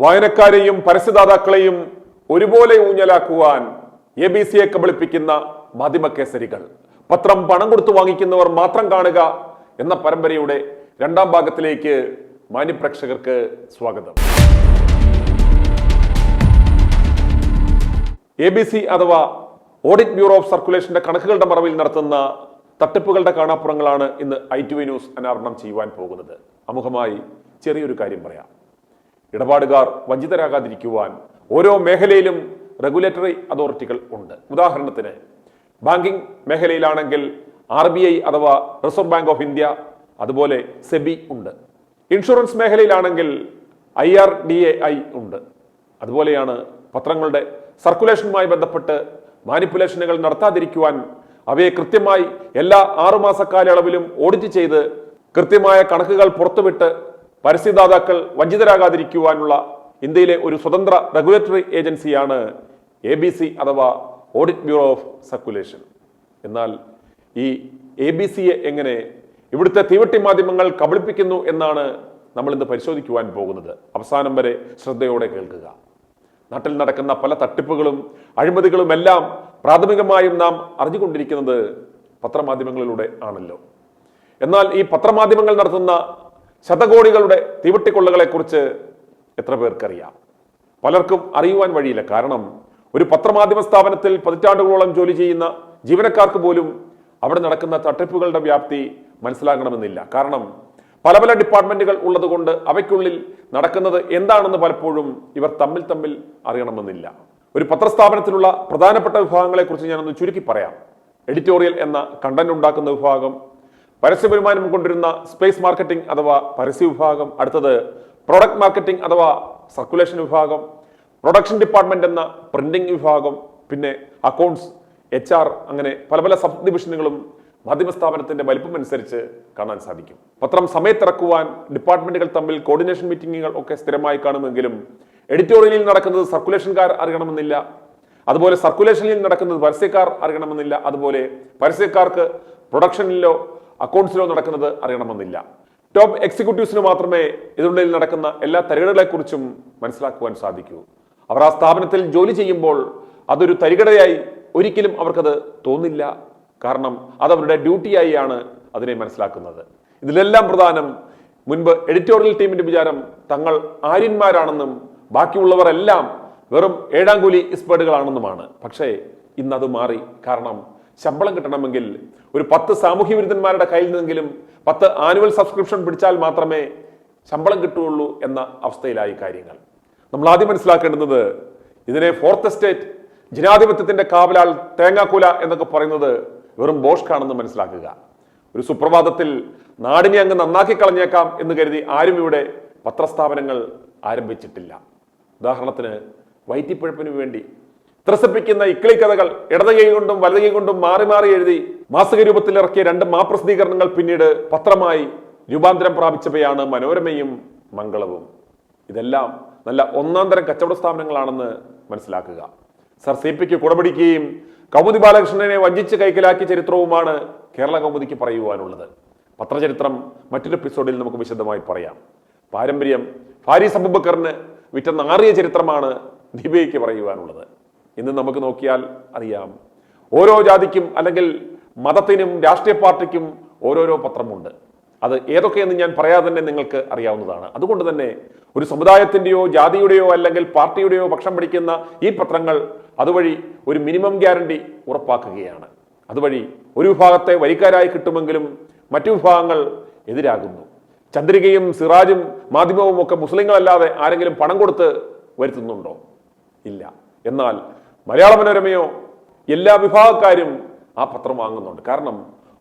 വായനക്കാരെയും പരസ്യദാതാക്കളെയും ഒരുപോലെ ഊഞ്ഞലാക്കുവാൻ A B സിയെ കബളിപ്പിക്കുന്ന മാധ്യമക്കേസരികൾ പത്രം പണം കൊടുത്തു വാങ്ങിക്കുന്നവർ മാത്രം കാണുക എന്ന പരമ്പരയുടെ രണ്ടാം ഭാഗത്തിലേക്ക് മാന്യപ്രേക്ഷകർക്ക് സ്വാഗതം. എ ബി സി അഥവാ ഓഡിറ്റ് ബ്യൂറോ ഓഫ് സർക്കുലേഷന്റെ കണക്കുകളുടെ മറവിൽ നടത്തുന്ന തട്ടിപ്പുകളുടെ കാണാപ്പുറങ്ങളാണ് ഇന്ന് ഐ ടി വി ന്യൂസ് അനാവരണം ചെയ്യുവാൻ പോകുന്നത്. അമുഖമായി ചെറിയൊരു കാര്യം പറയാം. ഇടപാടുകാർ വഞ്ചിതരാകാതിരിക്കുവാൻ ഓരോ മേഖലയിലും റെഗുലേറ്ററി അതോറിറ്റികൾ ഉണ്ട്. ഉദാഹരണത്തിന് ബാങ്കിംഗ് മേഖലയിലാണെങ്കിൽ ആർ ബി ഐ അഥവാ റിസർവ് ബാങ്ക് ഓഫ് ഇന്ത്യ അതുപോലെ സെബി ഉണ്ട്. Insurance മേഖലയിലാണെങ്കിൽ I R D A I ഉണ്ട്. അതുപോലെയാണ് പത്രങ്ങളുടെ സർക്കുലേഷനുമായി ബന്ധപ്പെട്ട് മാനിപ്പുലേഷനുകൾ നടത്താതിരിക്കുവാൻ അവയെ കൃത്യമായി എല്ലാ ആറുമാസ കാലയളവിലും ഓഡിറ്റ് ചെയ്ത് കൃത്യമായ കണക്കുകൾ പുറത്തുവിട്ട് പരസ്യദാതാക്കൾ വഞ്ചിതരാകാതിരിക്കുവാനുള്ള ഇന്ത്യയിലെ ഒരു സ്വതന്ത്ര റെഗുലേറ്ററി ഏജൻസിയാണ് എ ബി സി അഥവാ ഓഡിറ്റ് ബ്യൂറോ ഓഫ് സർക്കുലേഷൻ എന്നാൽ ഈ എ ബി സിയെ എങ്ങനെ ഇവിടുത്തെ തീവട്ടി മാധ്യമങ്ങൾ കബളിപ്പിക്കുന്നു എന്നാണ് നമ്മൾ ഇന്ന് പരിശോധിക്കുവാൻ പോകുന്നത്. അവസാനം വരെ ശ്രദ്ധയോടെ കേൾക്കുക. നാട്ടിൽ നടക്കുന്ന പല തട്ടിപ്പുകളും അഴിമതികളും എല്ലാം പ്രാഥമികമായും നാം അറിഞ്ഞുകൊണ്ടിരിക്കുന്നത് പത്രമാധ്യമങ്ങളിലൂടെ ആണല്ലോ. എന്നാൽ ഈ പത്രമാധ്യമങ്ങൾ നടത്തുന്ന ശതകോടികളുടെ തീവട്ടിക്കൊള്ളകളെക്കുറിച്ച് എത്ര പേർക്കറിയാം? പലർക്കും അറിയുവാൻ വഴിയില്ല. കാരണം ഒരു പത്രമാധ്യമ സ്ഥാപനത്തിൽ പതിറ്റാണ്ടുകളോളം ജോലി ചെയ്യുന്ന ജീവനക്കാർക്ക് പോലും അവിടെ നടക്കുന്ന തട്ടിപ്പുകളുടെ വ്യാപ്തി മനസ്സിലാകണമെന്നില്ല. കാരണം പല പല ഡിപ്പാർട്ട്മെന്റുകൾ ഉള്ളതുകൊണ്ട് അവയ്ക്കുള്ളിൽ നടക്കുന്നത് എന്താണെന്ന് പലപ്പോഴും ഇവർ തമ്മിൽ തമ്മിൽ അറിയണമെന്നില്ല. ഒരു പത്രസ്ഥാപനത്തിലുള്ള പ്രധാനപ്പെട്ട വിഭാഗങ്ങളെക്കുറിച്ച് ഞാനൊന്ന് ചുരുക്കി പറയാം. എഡിറ്റോറിയൽ എന്ന കണ്ടന്റ് ഉണ്ടാക്കുന്ന വിഭാഗം പരസ്യ വരുമാനം കൊണ്ടിരുന്ന സ്പേസ് മാർക്കറ്റിംഗ് അഥവാ പരസ്യ വിഭാഗം അടുത്തത് പ്രൊഡക്റ്റ് മാർക്കറ്റിംഗ് അഥവാ സർക്കുലേഷൻ വിഭാഗം പ്രൊഡക്ഷൻ ഡിപ്പാർട്ട്മെന്റ് എന്ന പ്രിന്റിംഗ് വിഭാഗം പിന്നെ അക്കൗണ്ട്സ് എച്ച് ആർ അങ്ങനെ പല പല സബ് ഡിവിഷനുകളും മാധ്യമ സ്ഥാപനത്തിന്റെ വലിപ്പം അനുസരിച്ച് കാണാൻ സാധിക്കും. പത്രം സമയത്തിറക്കുവാൻ ഡിപ്പാർട്ട്മെന്റുകൾ തമ്മിൽ കോർഡിനേഷൻ മീറ്റിംഗുകൾ ഒക്കെ സ്ഥിരമായി കാണുമെങ്കിലും എഡിറ്റോറിയലിൽ നടക്കുന്നത് സർക്കുലേഷൻകാർ അറിയണമെന്നില്ല അതുപോലെ സർക്കുലേഷനിൽ നടക്കുന്നത് പരസ്യക്കാർ അറിയണമെന്നില്ല അതുപോലെ പരസ്യക്കാർക്ക് പ്രൊഡക്ഷനിലോ അക്കൗണ്ട്സിലോ നടക്കുന്നത് അറിയണമെന്നില്ല. ടോപ്പ് എക്സിക്യൂട്ടീവ്സിന് മാത്രമേ ഇതിനുള്ളിൽ നടക്കുന്ന എല്ലാ തരികടകളെക്കുറിച്ചും മനസ്സിലാക്കുവാൻ സാധിക്കൂ. അവർ ആ സ്ഥാപനത്തിൽ ജോലി ചെയ്യുമ്പോൾ അതൊരു തരികടയായി ഒരിക്കലും അവർക്കത് തോന്നില്ല. കാരണം അതവരുടെ ഡ്യൂട്ടിയായി ആണ് അതിനെ മനസ്സിലാക്കുന്നത്. ഇതിലെല്ലാം പ്രധാനം മുൻപ് എഡിറ്റോറിയൽ ടീമിന്റെ വിചാരം തങ്ങൾ ആര്യന്മാരാണെന്നും ബാക്കിയുള്ളവർ എല്ലാം വെറും ഏഴാം കൂലി ഇസ്പേർഡുകളാണെന്നുമാണ് പക്ഷേ ഇന്നത് മാറി. കാരണം ശമ്പളം കിട്ടണമെങ്കിൽ ഒരു പത്ത് സാമൂഹ്യ വിരുദ്ധന്മാരുടെ കയ്യിൽ നിന്നെങ്കിലും പത്ത് ആനുവൽ സബ്സ്ക്രിപ്ഷൻ പിടിച്ചാൽ മാത്രമേ ശമ്പളം കിട്ടുകയുള്ളൂ എന്ന അവസ്ഥയിലായി കാര്യങ്ങൾ. നമ്മൾ ആദ്യം മനസ്സിലാക്കേണ്ടത് ഇതിനെ ഫോർത്ത് എസ്റ്റേറ്റ് ജനാധിപത്യത്തിന്റെ കാവലാൽ തേങ്ങാക്കുല എന്നൊക്കെ പറയുന്നത് വെറും ബോഷ്കാണെന്ന് മനസ്സിലാക്കുക. ഒരു സുപ്രഭാതത്തിൽ നാടിനെ അങ്ങ് നന്നാക്കി കളഞ്ഞേക്കാം എന്ന് കരുതി ആരും ഇവിടെ പത്രസ്ഥാപനങ്ങൾ ആരംഭിച്ചിട്ടില്ല. ഉദാഹരണത്തിന് വൈറ്റിപ്പഴപ്പിന് വേണ്ടി ത്രസിപ്പിക്കുന്ന ഇക്ലി കഥകൾ ഇടത് കൈ കൊണ്ടും വലത് കൈ കൊണ്ടും മാറി മാറി എഴുതി മാസിക രൂപത്തിൽ ഇറക്കിയ രണ്ട് മാപ്രസിദ്ധീകരണങ്ങൾ പിന്നീട് പത്രമായി രൂപാന്തരം പ്രാപിച്ചവയാണ് മനോരമയും മംഗളവും. ഇതെല്ലാം നല്ല ഒന്നാം തരം കച്ചവട സ്ഥാപനങ്ങളാണെന്ന് മനസ്സിലാക്കുക. സർ സി പിക്ക് കുടപിടിക്കുകയും കൗമുദി ബാലകൃഷ്ണനെ വഞ്ചിച്ച് കൈക്കലാക്കിയ ചരിത്രവുമാണ് കേരള കൗമുദിക്ക് പറയുവാനുള്ളത്. പത്രചരിത്രം മറ്റൊരു എപ്പിസോഡിൽ നമുക്ക് വിശദമായി പറയാം. പാരമ്പര്യം ഫാരിസ് അബുബക്കറിന് വിറ്റ നാറിയ ചരിത്രമാണ് ദിബയ്ക്ക് പറയുവാനുള്ളത്. ഇന്ന് നമുക്ക് നോക്കിയാൽ അറിയാം. ഓരോ ജാതിക്കും അല്ലെങ്കിൽ മതത്തിനും രാഷ്ട്രീയ പാർട്ടിക്കും ഓരോരോ പത്രമുണ്ട്. അത് ഏതൊക്കെയെന്ന് ഞാൻ പറയാതെ തന്നെ നിങ്ങൾക്ക് അറിയാവുന്നതാണ്. അതുകൊണ്ട് തന്നെ ഒരു സമുദായത്തിന്റെയോ ജാതിയുടെയോ അല്ലെങ്കിൽ പാർട്ടിയുടെയോ പക്ഷം പിടിക്കുന്ന ഈ പത്രങ്ങൾ അതുവഴി ഒരു മിനിമം ഗ്യാരണ്ടി ഉറപ്പാക്കുകയാണ്. അതുവഴി ഒരു വിഭാഗത്തെ വരിക്കാരായി കിട്ടുമെങ്കിലും മറ്റു വിഭാഗങ്ങൾ എതിരാകുന്നു. ചന്ദ്രികയും സിറാജും മാധ്യമവും ഒക്കെ മുസ്ലിങ്ങളല്ലാതെ ആരെങ്കിലും പണം കൊടുത്ത് വരുത്തുന്നുണ്ടോ? ഇല്ല. എന്നാൽ മലയാള മനോരമയോ എല്ലാ വിഭാഗക്കാരും ആ പത്രം വാങ്ങുന്നുണ്ട്. കാരണം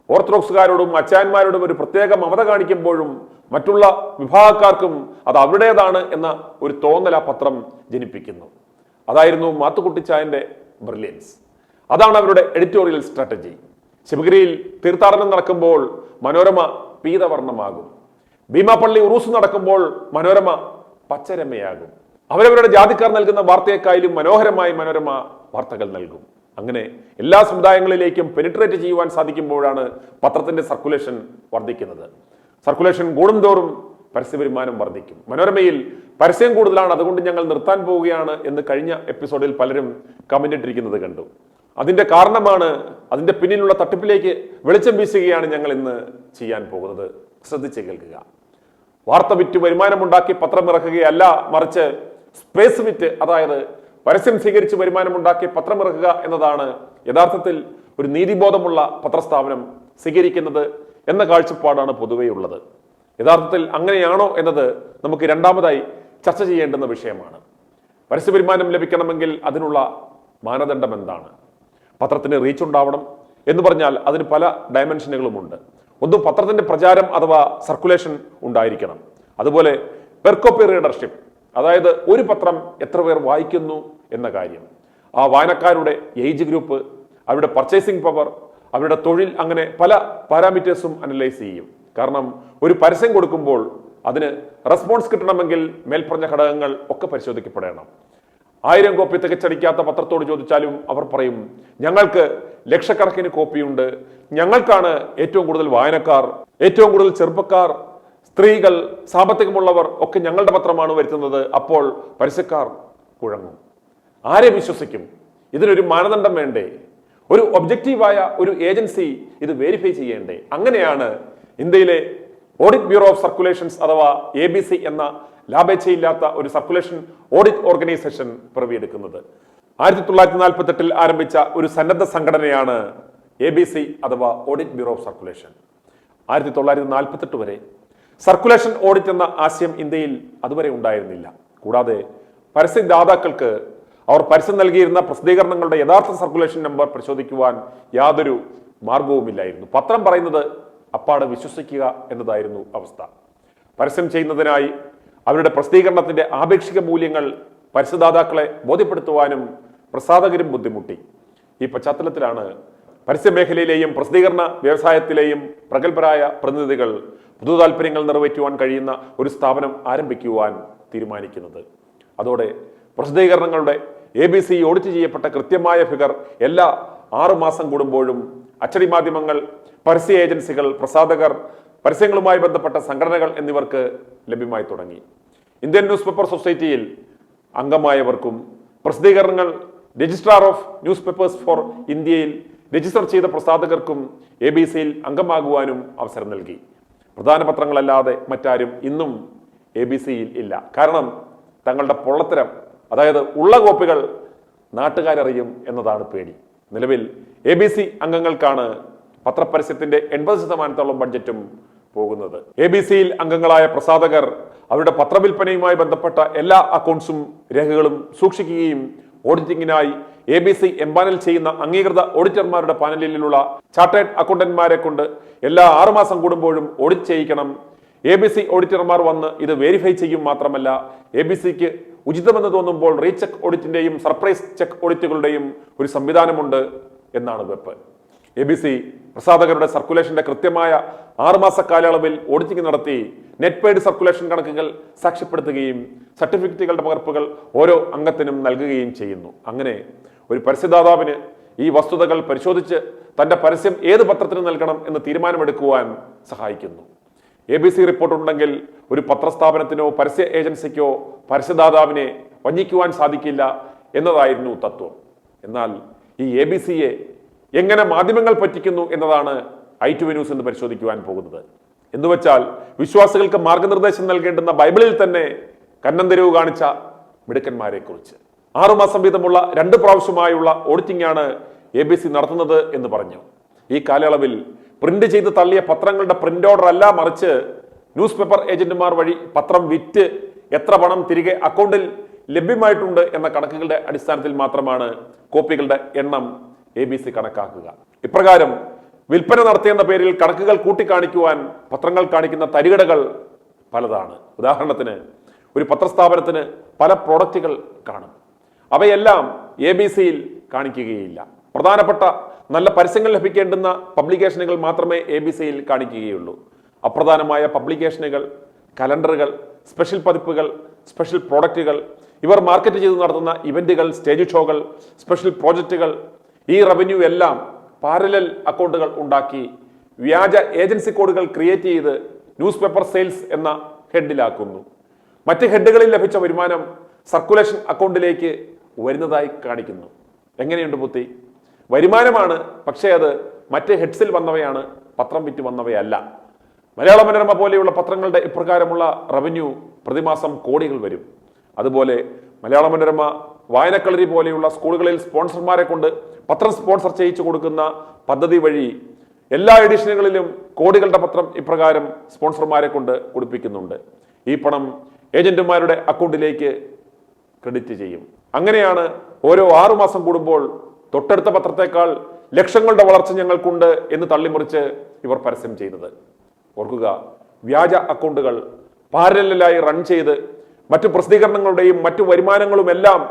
ഓർത്തഡോക്സുകാരോടും അച്ചാന്മാരോടും ഒരു പ്രത്യേക മമത കാണിക്കുമ്പോഴും മറ്റുള്ള വിഭാഗക്കാർക്കും അത് അവരുടേതാണ് എന്ന ഒരു തോന്നൽ ആ പത്രം ജനിപ്പിക്കുന്നു. അതായിരുന്നു മാത്തുക്കുട്ടിച്ചായന്റെ ബ്രില്യൻസ്. അതാണ് അവരുടെ എഡിറ്റോറിയൽ സ്ട്രാറ്റജി. ശിവഗിരിയിൽ തീർത്ഥാടനം നടക്കുമ്പോൾ മനോരമ പീതവർണമാകും. ഭീമാപ്പള്ളി ഉറൂസ് നടക്കുമ്പോൾ മനോരമ പച്ചരമയാകും. അവരവരുടെ ജാതിക്കാർ നൽകുന്ന വാർത്തയെക്കായാലും മനോഹരമായി മനോരമ വാർത്തകൾ നൽകും. അങ്ങനെ എല്ലാ സമുദായങ്ങളിലേക്കും പെനിട്രേറ്റ് ചെയ്യുവാൻ സാധിക്കുമ്പോഴാണ് പത്രത്തിന്റെ സർക്കുലേഷൻ വർദ്ധിക്കുന്നത്. സർക്കുലേഷൻ കൂടും തോറും പരസ്യ വരുമാനം വർദ്ധിക്കും. മനോരമയിൽ പരസ്യം കൂടുതലാണ്. അതുകൊണ്ട് ഞങ്ങൾ നിർത്താൻ പോവുകയാണ് എന്ന് കഴിഞ്ഞ എപ്പിസോഡിൽ പലരും കമന്റ് ഇട്ടിരിക്കുന്നത് കണ്ടു. അതിന്റെ കാരണമാണ് അതിന്റെ പിന്നിലുള്ള തട്ടിപ്പിലേക്ക് വെളിച്ചം വീശുകയാണ് ഞങ്ങൾ ഇന്ന് ചെയ്യാൻ പോകുന്നത്. ശ്രദ്ധിച്ച് കേൾക്കുക. വാർത്ത വിറ്റ് വരുമാനമുണ്ടാക്കി പത്രം ഇറക്കുകയല്ല മറിച്ച് സ്പേസ് വിറ്റ് അതായത് പരസ്യം സ്വീകരിച്ച് വരുമാനമുണ്ടാക്കി പത്രമിറക്കുക എന്നതാണ് യഥാർത്ഥത്തിൽ ഒരു നീതിബോധമുള്ള പത്രസ്ഥാപനം സ്വീകരിക്കുന്നത് എന്ന കാഴ്ചപ്പാടാണ് പൊതുവെയുള്ളത് യഥാർത്ഥത്തിൽ അങ്ങനെയാണോ എന്നത് നമുക്ക് രണ്ടാമതായി ചർച്ച ചെയ്യേണ്ടുന്ന വിഷയമാണ്. പരസ്യ വരുമാനം ലഭിക്കണമെങ്കിൽ അതിനുള്ള മാനദണ്ഡം എന്താണ്? പത്രത്തിന് റീച്ച് ഉണ്ടാവണം എന്ന് പറഞ്ഞാൽ അതിന് പല ഡയമെൻഷനുകളുമുണ്ട് ഒന്ന് പത്രത്തിന്റെ പ്രചാരം അഥവാ സർക്കുലേഷൻ ഉണ്ടായിരിക്കണം. അതുപോലെ പെർക്കോപ്പി റീഡർഷിപ്പ് അതായത് ഒരു പത്രം എത്ര പേർ വായിക്കുന്നു എന്ന കാര്യം. ആ വായനക്കാരുടെ ഏജ് ഗ്രൂപ്പ് അവരുടെ പർച്ചേസിംഗ് പവർ അവരുടെ തൊഴിൽ അങ്ങനെ പല പാരാമീറ്റേഴ്സും അനലൈസ് ചെയ്യും. കാരണം ഒരു പരസ്യം കൊടുക്കുമ്പോൾ അതിന് റെസ്പോൺസ് കിട്ടണമെങ്കിൽ മേൽപ്പറഞ്ഞ ഘടകങ്ങൾ ഒക്കെ പരിശോധിക്കപ്പെടണം. ആയിരം കോപ്പി തികച്ചടിക്കാത്ത പത്രത്തോട് ചോദിച്ചാലും അവർ പറയും ഞങ്ങൾക്ക് ലക്ഷക്കണക്കിന് കോപ്പിയുണ്ട്. ഞങ്ങൾക്കാണ് ഏറ്റവും കൂടുതൽ വായനക്കാർ ഏറ്റവും കൂടുതൽ ചെറുപ്പക്കാർ സ്ത്രീകൾ സാമ്പത്തികമുള്ളവർ ഒക്കെ ഞങ്ങളുടെ പത്രമാണ് വരുത്തുന്നത്. അപ്പോൾ പരസ്യക്കാർ കുഴങ്ങും. ആരെ വിശ്വസിക്കും? ഇതിനൊരു മാനദണ്ഡം വേണ്ടേ? ഒരു ഒബ്ജക്റ്റീവായ ഒരു ഏജൻസി ഇത് വെരിഫൈ ചെയ്യേണ്ടേ? അങ്ങനെയാണ് ഇന്ത്യയിലെ ഓഡിറ്റ് ബ്യൂറോ ഓഫ് സർക്കുലേഷൻസ് അഥവാ എ ബി സി എന്ന ലാഭേച്ഛയില്ലാത്ത ഒരു സർക്കുലേഷൻ ഓഡിറ്റ് ഓർഗനൈസേഷൻ പിറവിയെടുക്കുന്നത്. ആയിരത്തി തൊള്ളായിരത്തി നാൽപ്പത്തി എട്ടിൽ ആരംഭിച്ച ഒരു സന്നദ്ധ സംഘടനയാണ് എ ബി സി അഥവാ ഓഡിറ്റ് ബ്യൂറോ ഓഫ് സർക്കുലേഷൻ ആയിരത്തി തൊള്ളായിരത്തി നാൽപ്പത്തെട്ട് വരെ സർക്കുലേഷൻ ഓഡിറ്റ് എന്ന ആശയം ഇന്ത്യയിൽ അതുവരെ ഉണ്ടായിരുന്നില്ല. കൂടാതെ പരസ്യദാതാക്കൾക്ക് അവർ പരസ്യം നൽകിയിരുന്ന പ്രസിദ്ധീകരണങ്ങളുടെ യഥാർത്ഥ സർക്കുലേഷൻ നമ്പർ പരിശോധിക്കുവാൻ യാതൊരു മാർഗവുമില്ലായിരുന്നു. പത്രം പറയുന്നത് അപ്പാട് വിശ്വസിക്കുക എന്നതായിരുന്നു അവസ്ഥ. പരസ്യം ചെയ്യുന്നതിനായി അവരുടെ പ്രസിദ്ധീകരണത്തിന്റെ ആപേക്ഷിക മൂല്യങ്ങൾ പരസ്യദാതാക്കളെ ബോധ്യപ്പെടുത്തുവാനും പ്രസാധകരും ബുദ്ധിമുട്ടി. ഈ പശ്ചാത്തലത്തിലാണ് പരസ്യമേഖലയിലെയും പ്രസിദ്ധീകരണ വ്യവസായത്തിലെയും പ്രഗത്ഭരായ പ്രതിനിധികൾ പൊതു താല്പര്യങ്ങൾ നിറവേറ്റുവാൻ കഴിയുന്ന ഒരു സ്ഥാപനം ആരംഭിക്കുവാൻ തീരുമാനിക്കുന്നത്. അതോടെ പ്രസിദ്ധീകരണങ്ങളുടെ എ ബി സി ഓഡിറ്റ് ചെയ്യപ്പെട്ട കൃത്യമായ ഫിഗർ എല്ലാ ആറു മാസം കൂടുമ്പോഴും അച്ചടി മാധ്യമങ്ങൾ പരസ്യ ഏജൻസികൾ പ്രസാധകർ പരസ്യങ്ങളുമായി ബന്ധപ്പെട്ട സംഘടനകൾ എന്നിവർക്ക് ലഭ്യമായി തുടങ്ങി. ഇന്ത്യൻ ന്യൂസ് പേപ്പർ സൊസൈറ്റിയിൽ അംഗമായവർക്കും പ്രസിദ്ധീകരണങ്ങൾ registrar of news papers for ഇന്ത്യയിൽ രജിസ്റ്റർ ചെയ്ത പ്രസാധകർക്കും എ ബി സിയിൽ അംഗമാകുവാനും അവസരം നൽകി. പ്രധാന പത്രങ്ങളല്ലാതെ മറ്റാരും ഇന്നും എ ബി സിയിൽ ഇല്ല. കാരണം തങ്ങളുടെ പൊള്ളത്തരം അതായത് ഉള്ള കോപ്പികൾ നാട്ടുകാരറിയും എന്നതാണ് പേടി. നിലവിൽ എ ബി സി അംഗങ്ങൾക്കാണ് പത്രപരസ്യത്തിന്റെ എൺപത് ശതമാനത്തോളം ബഡ്ജറ്റും പോകുന്നത്. എ ബി സിയിൽ അംഗങ്ങളായ പ്രസാധകർ അവരുടെ പത്രവിൽപ്പനയുമായി ബന്ധപ്പെട്ട എല്ലാ അക്കൗണ്ട്സും രേഖകളും സൂക്ഷിക്കുകയും ഓഡിറ്റിംഗിനായി എ ബി സി എംപാനൽ ചെയ്യുന്ന അംഗീകൃത ഓഡിറ്റർമാരുടെ പാനലിലുള്ള ചാർട്ടേഡ് അക്കൗണ്ടന്റ്മാരെ കൊണ്ട് എല്ലാ ആറുമാസം കൂടുമ്പോഴും ഓഡിറ്റ് ചെയ്യിക്കണം. എ ബി സി ഓഡിറ്റർമാർ വന്ന് ഇത് വെരിഫൈ ചെയ്യും മാത്രമല്ല എ ബി സിക്ക് ഉചിതമെന്ന് തോന്നുമ്പോൾ റീചെക്ക് ഓഡിറ്റിന്റെയും സർപ്രൈസ് ചെക്ക് ഓഡിറ്റുകളുടെയും ഒരു സംവിധാനമുണ്ട് എന്നാണ് വെപ്പ്. എ ബി സി പ്രസാധകരുടെ സർക്കുലേഷന്റെ കൃത്യമായ ആറുമാസ കാലയളവിൽ ഓഡിറ്റിംഗ് നടത്തി നെറ്റ് പെയ്ഡ് സർക്കുലേഷൻ കണക്കുകൾ സാക്ഷ്യപ്പെടുത്തുകയും സർട്ടിഫിക്കറ്റുകളുടെ പകർപ്പുകൾ ഓരോ അംഗത്തിനും നൽകുകയും ചെയ്യുന്നു. അങ്ങനെ ഒരു പരസ്യദാതാവിന് ഈ വസ്തുതകൾ പരിശോധിച്ച് തന്റെ പരസ്യം ഏത് പത്രത്തിന് നൽകണം എന്ന് തീരുമാനമെടുക്കുവാൻ സഹായിക്കുന്നു. എ ബി സി റിപ്പോർട്ട് ഉണ്ടെങ്കിൽ ഒരു പത്രസ്ഥാപനത്തിനോ പരസ്യ ഏജൻസിക്കോ പരസ്യദാതാവിനെ വഞ്ചിക്കുവാൻ സാധിക്കില്ല എന്നതായിരുന്നു തത്വം. എന്നാൽ ഈ എ ബി സിയെ എങ്ങനെ മാധ്യമങ്ങൾ പറ്റിക്കുന്നു എന്നതാണ് ഐ ടു ന്യൂസ് എന്ന് പരിശോധിക്കുവാൻ പോകുന്നത്. എന്നുവെച്ചാൽ വിശ്വാസികൾക്ക് മാർഗനിർദ്ദേശം നൽകേണ്ടുന്ന ബൈബിളിൽ തന്നെ കന്നന്തരവ് കാണിച്ച മിടുക്കന്മാരെ കുറിച്ച് ആറുമാസം വീതമുള്ള രണ്ട് പ്രാവശ്യമായുള്ള ഓഡിറ്റിംഗ് ആണ് എ ബി സി നടത്തുന്നത് എന്ന് പറഞ്ഞു. ഈ കാലയളവിൽ പ്രിന്റ് ചെയ്ത് തള്ളിയ പത്രങ്ങളുടെ പ്രിന്റ് ഓർഡർ അല്ല മറിച്ച് ന്യൂസ് പേപ്പർ ഏജന്റുമാർ വഴി പത്രം വിറ്റ് എത്ര പണം തിരികെ അക്കൗണ്ടിൽ ലഭ്യമായിട്ടുണ്ട് എന്ന കണക്കുകളുടെ അടിസ്ഥാനത്തിൽ മാത്രമാണ് കോപ്പികളുടെ എണ്ണം എ ബി സി കണക്കാക്കുക. ഇപ്രകാരം വിൽപ്പന നടത്തിയെന്ന പേരിൽ കണക്കുകൾ കൂട്ടിക്കാണിക്കുവാൻ പത്രങ്ങൾ കാണിക്കുന്ന തരികടകൾ പലതാണ്. ഉദാഹരണത്തിന് ഒരു പത്രസ്ഥാപനത്തിന് പല പ്രോഡക്റ്റുകൾ കാണും. അവയെല്ലാം എ ബി സിയിൽ കാണിക്കുകയില്ല. പ്രധാനപ്പെട്ട നല്ല പരസ്യങ്ങൾ ലഭിക്കേണ്ടുന്ന പബ്ലിക്കേഷനുകൾ മാത്രമേ എ ബി സിയിൽ കാണിക്കുകയുള്ളൂ. അപ്രധാനമായ പബ്ലിക്കേഷനുകൾ കലണ്ടറുകൾ സ്പെഷ്യൽ പതിപ്പുകൾ സ്പെഷ്യൽ പ്രോഡക്റ്റുകൾ ഇവർ മാർക്കറ്റ് ചെയ്ത് നടത്തുന്ന ഇവന്റുകൾ സ്റ്റേജ് ഷോകൾ സ്പെഷ്യൽ പ്രോജക്റ്റുകൾ ഈ റവന്യൂ എല്ലാം പാരലൽ അക്കൗണ്ടുകൾ ഉണ്ടാക്കി വ്യാജ ഏജൻസി കോഡുകൾ ക്രിയേറ്റ് ചെയ്ത് ന്യൂസ് പേപ്പർ സെയിൽസ് എന്ന ഹെഡിലാക്കുന്നു മറ്റ് ഹെഡുകളിൽ ലഭിച്ച വരുമാനം സർക്കുലേഷൻ അക്കൗണ്ടിലേക്ക് വരുന്നതായി കാണിക്കുന്നു. എങ്ങനെയുണ്ട് ബുദ്ധി? വരുമാനമാണ് പക്ഷേ അത് മറ്റ് ഹെഡ്സിൽ വന്നവയാണ് പത്രം വിറ്റ് വന്നവയല്ല. മലയാള മനോരമ പോലെയുള്ള പത്രങ്ങളുടെ ഇപ്രകാരമുള്ള റവന്യൂ പ്രതിമാസം കോടികൾ വരും. അതുപോലെ മലയാള മനോരമ വായനക്കളരി പോലെയുള്ള സ്കൂളുകളിൽ സ്പോൺസർമാരെ കൊണ്ട് പത്രം സ്പോൺസർ ചെയ്യിച്ചു കൊടുക്കുന്ന പദ്ധതി വഴി എല്ലാ എഡിഷനുകളിലും കോടികളുടെ പത്രം ഇപ്രകാരം സ്പോൺസർമാരെ കൊണ്ട് കുടിപ്പിക്കുന്നുണ്ട് ഈ പണം ഏജന്റുമാരുടെ അക്കൗണ്ടിലേക്ക് ക്രെഡിറ്റ് ചെയ്യും. അങ്ങനെയാണ് ഓരോ ആറുമാസം കൂടുമ്പോൾ തൊട്ടടുത്ത പത്രത്തെക്കാൾ ലക്ഷങ്ങളുടെ വളർച്ച ഞങ്ങൾക്കുണ്ട് എന്ന് തള്ളിമറിച്ച് ഇവർ പരസ്യം ചെയ്യുന്നത് ഓർക്കുക വ്യാജ അക്കൗണ്ടുകൾ പാരലായി റൺ ചെയ്ത് മറ്റു പ്രസിദ്ധീകരണങ്ങളുടെയും മറ്റു വരുമാനങ്ങളുമെല്ലാം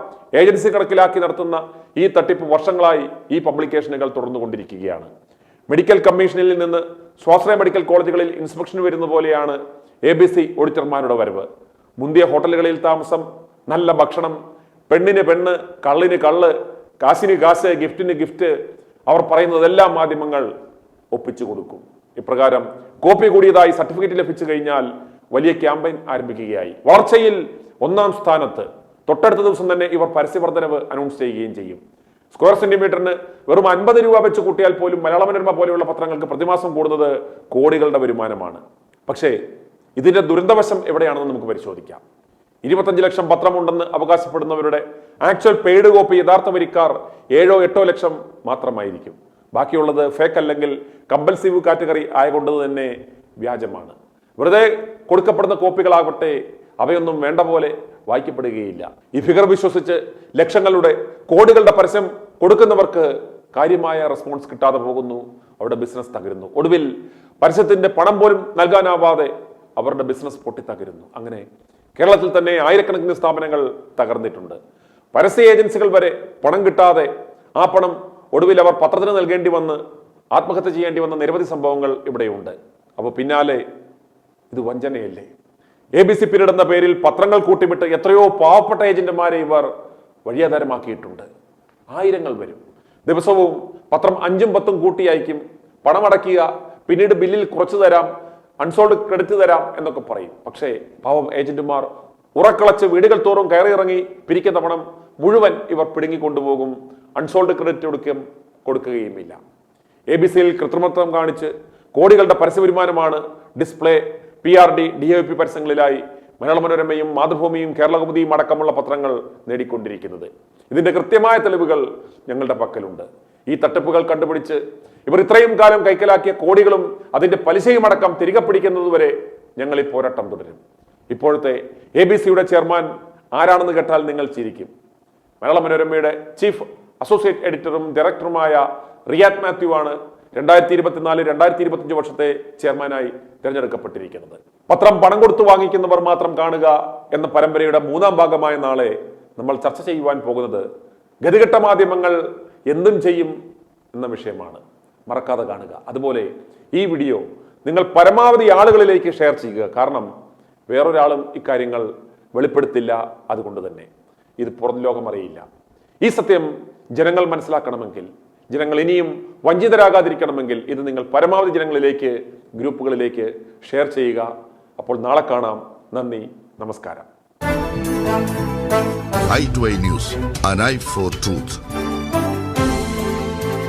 ഏജൻസി കണക്കിലാക്കി നടത്തുന്ന ഈ തട്ടിപ്പ് വർഷങ്ങളായി ഈ പബ്ലിക്കേഷനുകൾ തുടർന്നുകൊണ്ടിരിക്കുകയാണ്. മെഡിക്കൽ കമ്മീഷനിൽ നിന്ന് സ്വാശ്രയ മെഡിക്കൽ കോളേജുകളിൽ ഇൻസ്പെക്ഷൻ വരുന്ന പോലെയാണ് എ ബി സി ഓഡിറ്റർമാരുടെ വരവ്. മുന്തിയ ഹോട്ടലുകളിൽ താമസം നല്ല ഭക്ഷണം പെണ്ണിന് പെണ്ണ് കള്ളിന് കള്ള് കാശിന് കാശ് ഗിഫ്റ്റിന് ഗിഫ്റ്റ് അവർ പറയുന്നതെല്ലാം മാധ്യമങ്ങൾ ഒപ്പിച്ചു കൊടുക്കും. ഇപ്രകാരം കോപ്പി കൂടിയതായി സർട്ടിഫിക്കറ്റ് ലഭിച്ചു കഴിഞ്ഞാൽ വലിയ ക്യാമ്പയിൻ ആരംഭിക്കുകയായി. വളർച്ചയിൽ ഒന്നാം സ്ഥാനത്ത്. തൊട്ടടുത്ത ദിവസം തന്നെ ഇവർ പരസ്യവർദ്ധനവ് അനൗൺസ് ചെയ്യുകയും ചെയ്യും. സ്ക്വയർ സെന്റിമീറ്ററിന് വെറും അൻപത് രൂപ വെച്ച് കൂട്ടിയാൽ പോലും മലയാള മനോരമ പോലെയുള്ള പത്രങ്ങൾക്ക് പ്രതിമാസം കൂടുന്നത് കോടികളുടെ വരുമാനമാണ്. പക്ഷേ ഇതിന്റെ ദുരന്തവശം എവിടെയാണെന്ന് നമുക്ക് പരിശോധിക്കാം. ഇരുപത്തഞ്ച് ലക്ഷം പത്രമുണ്ടെന്ന് അവകാശപ്പെടുന്നവരുടെ ആക്ച്വൽ പെയ്ഡ് കോപ്പി യഥാർത്ഥ വരിക്കാർ ഏഴോ എട്ടോ ലക്ഷം മാത്രമായിരിക്കും. ബാക്കിയുള്ളത് ഫേക്ക് അല്ലെങ്കിൽ കമ്പൽസീവ് കാറ്റഗറി ആയതുകൊണ്ട് തന്നെ വ്യാജമാണ്. വെറുതെ കൊടുക്കപ്പെടുന്ന കോപ്പികളാകട്ടെ അവയൊന്നും വേണ്ട പോലെ വായിക്കപ്പെടുകയില്ല. ഈ ഫിഗർ വിശ്വസിച്ച് ലക്ഷങ്ങളുടെ കോടികളുടെ പരസ്യം കൊടുക്കുന്നവർക്ക് കാര്യമായ റെസ്പോൺസ് കിട്ടാതെ പോകുന്നു അവരുടെ ബിസിനസ് തകരുന്നു. ഒടുവിൽ പരസ്യത്തിന്റെ പണം പോലും നൽകാനാവാതെ അവരുടെ ബിസിനസ് പൊട്ടിത്തകരുന്നു. അങ്ങനെ കേരളത്തിൽ തന്നെ ആയിരക്കണക്കിന് സ്ഥാപനങ്ങൾ തകർന്നിട്ടുണ്ട്. പരസ്യ ഏജൻസികൾ വരെ പണം കിട്ടാതെ ആ പണം ഒടുവിൽ അവർ പത്രത്തിന് നൽകേണ്ടി വന്ന് ആത്മഹത്യ ചെയ്യേണ്ടി വന്ന നിരവധി സംഭവങ്ങൾ ഇവിടെയുണ്ട്. അപ്പോൾ പിന്നാലെ ഇത് വഞ്ചനയല്ലേ? എ ബി സി പീരീഡ് എന്ന പേരിൽ പത്രങ്ങൾ കൂട്ടിവിട്ട് എത്രയോ പാവപ്പെട്ട ഏജന്റുമാരെ ഇവർ വഴിയാധാരമാക്കിയിട്ടുണ്ട്. ആയിരങ്ങൾ വരും. ദിവസവും പത്രം അഞ്ചും പത്തും കൂട്ടി അയക്കും പണമടക്കുക പിന്നീട് ബില്ലിൽ കുറച്ചു തരാം അൺസോൾഡ് ക്രെഡിറ്റ് തരാം എന്നൊക്കെ പറയും. പക്ഷേ പാവം ഏജന്റുമാർ ഉറക്കളച്ച് വീടുകൾ തോറും കയറിയിറങ്ങി പിരിക്കുന്ന പണം മുഴുവൻ ഇവർ പിടുങ്ങിക്കൊണ്ടുപോകും. അൺസോൾഡ് ക്രെഡിറ്റ് കൊടുക്കും കൊടുക്കുകയുമില്ല. എ ബി സിയിൽ കൃത്രിമത്വം കാണിച്ച് കോടികളുടെ പരസ്യ വരുമാനമാണ് display P R D D O P പരസ്യങ്ങളിലായി Malayala മനോരമയും മാതൃഭൂമിയും കേരളകൗമുദിയും അടക്കമുള്ള പത്രങ്ങൾ നേടിക്കൊണ്ടിരിക്കുന്നത്. ഇതിന്റെ കൃത്യമായ തെളിവുകൾ ഞങ്ങളുടെ പക്കലുണ്ട്. ഈ തട്ടിപ്പുകൾ കണ്ടുപിടിച്ച് ഇവർ ഇത്രയും കാലം കൈക്കലാക്കിയ കോടികളും അതിന്റെ പലിശയും അടക്കം തിരികെ പിടിക്കുന്നതുവരെ ഞങ്ങൾ ഈ പോരാട്ടം തുടരും. ഇപ്പോഴത്തെ എ ബി സിയുടെ ചെയർമാൻ ആരാണെന്ന് കേട്ടാൽ നിങ്ങൾ ചിരിക്കും. മലയാള മനോരമയുടെ ചീഫ് അസോസിയേറ്റ് എഡിറ്ററും ഡയറക്ടറുമായ റിയാദ് മാത്യു ആണ് രണ്ടായിരത്തി ഇരുപത്തിനാല് രണ്ടായിരത്തി ഇരുപത്തിയഞ്ച് വർഷത്തെ ചെയർമാനായി തിരഞ്ഞെടുക്കപ്പെട്ടിരിക്കുന്നത്. പത്രം പണം കൊടുത്തു വാങ്ങിക്കുന്നവർ മാത്രം കാണുക എന്ന പരമ്പരയുടെ മൂന്നാം ഭാഗമായ നാളെ നമ്മൾ ചർച്ച ചെയ്യുവാൻ പോകുന്നത് ഗതികെട്ട മാധ്യമങ്ങൾ എന്തും ചെയ്യും എന്ന വിഷയമാണ്. മറക്കാതെ കാണുക. അതുപോലെ ഈ വീഡിയോ നിങ്ങൾ പരമാവധി ആളുകളിലേക്ക് ഷെയർ ചെയ്യുക. കാരണം വേറൊരാളും ഇക്കാര്യങ്ങൾ വെളിപ്പെടുത്തില്ല അതുകൊണ്ട് തന്നെ. ഇത് പുറം ലോകം അറിയില്ല. ഈ സത്യം ജനങ്ങൾ മനസ്സിലാക്കണമെങ്കിൽ ജനങ്ങൾ ഇനിയും വഞ്ചിതരാകാതിരിക്കണമെങ്കിൽ ഇത് നിങ്ങൾ പരമാവധി ജനങ്ങളിലേക്ക് ഗ്രൂപ്പുകളിലേക്ക് ഷെയർ ചെയ്യുക. അപ്പോൾ നാളെ കാണാം. നന്ദി. നമസ്കാരം. Eye news eye eye for truth.